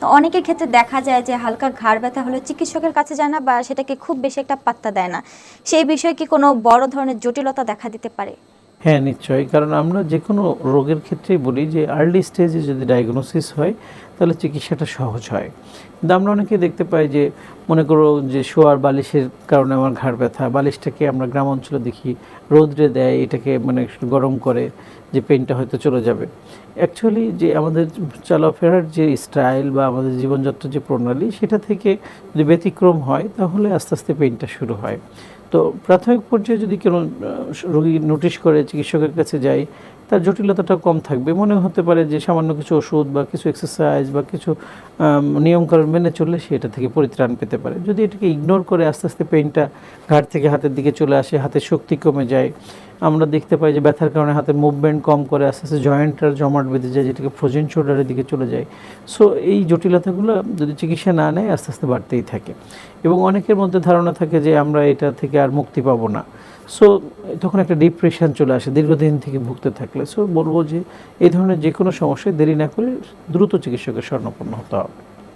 তো অনেকের ক্ষেত্রে দেখা যায় যে হালকা ঘাড় ব্যথা হলে চিকিৎসকের কাছে যায় না বা সেটাকে খুব বেশি একটা পাত্তা দেয় না। সেই বিষয়ে কি কোনো বড় ধরনের জটিলতা দেখা দিতে পারে? হ্যাঁ নিশ্চয়ই। কারণ আমরা যে কোনো রোগের ক্ষেত্রেই বলি যে আর্লি স্টেজে যদি ডায়াগনোসিস হয়, তাহলে চিকিৎসাটা সহজ হয়। কিন্তু আমরা অনেকে দেখতে পাই যে মনে করো যে শোয়ার বালিশের কারণে আমার ঘাড় ব্যথা, বালিশটাকে আমরা গ্রাম অঞ্চলে দেখি, রোদ্রে দেয়, এটাকে মানে গরম করে যে পেনটা হয়তো চলে যাবে। অ্যাকচুয়ালি যে আমাদের চলাফেরার যে স্টাইল বা আমাদের জীবনযাত্রার যে প্রণালী, সেটা থেকে যদি ব্যতিক্রম হয়, তাহলে আস্তে আস্তে পেনটা শুরু হয়। তো প্রাথমিক পর্যায়ে যদি কোনো রোগী নোটিশ করে চিকিৎসকের কাছে যায় তার জটিলতাটা কম থাকবে। মনে হতে পারে যে সামান্য কিছু ওষুধ বা কিছু এক্সারসাইজ বা কিছু নিয়মকানুন মেনে চললে সে এটা থেকে পরিত্রাণ পেতে পারে। যদি এটাকে ইগনোর করে আস্তে আস্তে পেনটা ঘাট থেকে হাতের দিকে চলে আসে, হাতের শক্তি কমে যায়, আমরা দেখতে পাই যে ব্যথার কারণে হাতের মুভমেন্ট কম করে আস্তে আস্তে জয়েন্টটার জমাট বেঁধে যায়, যেটাকে ফ্রোজেন শোল্ডারের দিকে চলে যায়। সো এই জটিলতাগুলো যদি চিকিৎসা না নেয়, আস্তে আস্তে বাড়তেই থাকে। এবং অনেকের মধ্যে ধারণা থাকে যে আমরা এটা থেকে আর মুক্তি পাবো না। সো তখন একটা ডিপ্রেশন চলে আসে, দীর্ঘদিন থেকে ভুগতে থাকলে। সো বলব যে, এই ধরনের যে কোনো সমস্যায় দেরি না করে দ্রুত চিকিৎসকের স্বর্ণপন্ন হতে হবে।